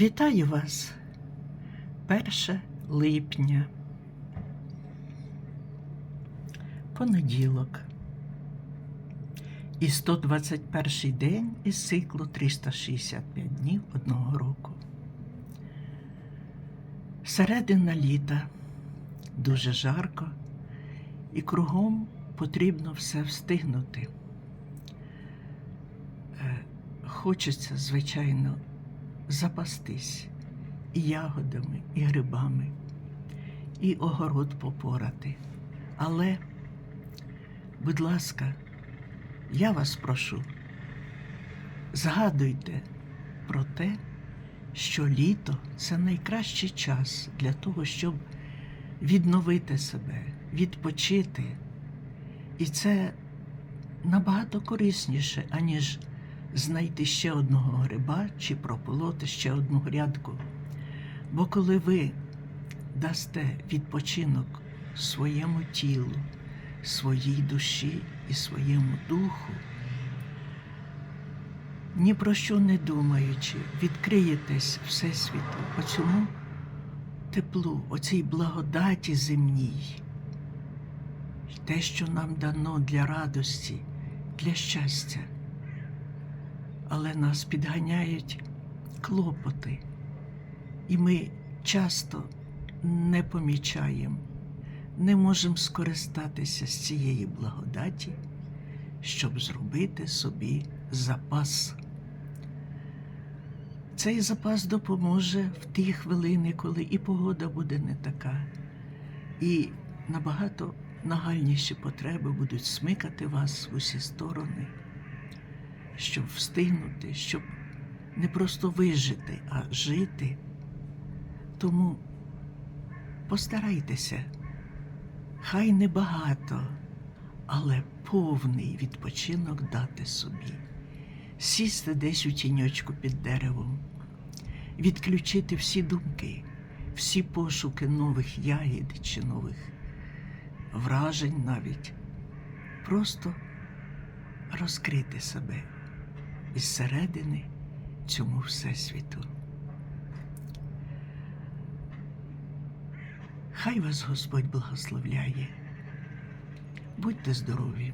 Вітаю вас 1 липня. Понеділок. І 121 день із циклу 365 днів одного року. Середина літа дуже жарко, і кругом потрібно все встигнути. Е, Хочеться, звичайно, запастись і ягодами, і грибами, і огород попорати. Але, будь ласка, я вас прошу, згадуйте про те, що літо це найкращий час для того, щоб відновити себе, відпочити. І це набагато корисніше, аніж знайти ще одного гриба чи прополоти ще одну грядку. Бо коли ви дасте відпочинок своєму тілу, своїй душі і своєму духу, ні про що не думаючи, відкриєтесь Всесвіту, оцьому теплу, оцій благодаті земній, те, що нам дано для радості, для щастя але нас підганяють клопоти, і ми часто не помічаємо, не можемо скористатися з цієї благодаті, щоб зробити собі запас. Цей запас допоможе в ті хвилини, коли і погода буде не така, і набагато нагальніші потреби будуть смикати вас в усі сторони щоб встигнути, щоб не просто вижити, а жити. Тому постарайтеся, хай не багато, але повний відпочинок дати собі, сісти десь у тіньочку під деревом, відключити всі думки, всі пошуки нових ягід чи нових вражень навіть, просто розкрити себе із середини цьому всесвіту. Хай вас Господь благословляє. Будьте здорові!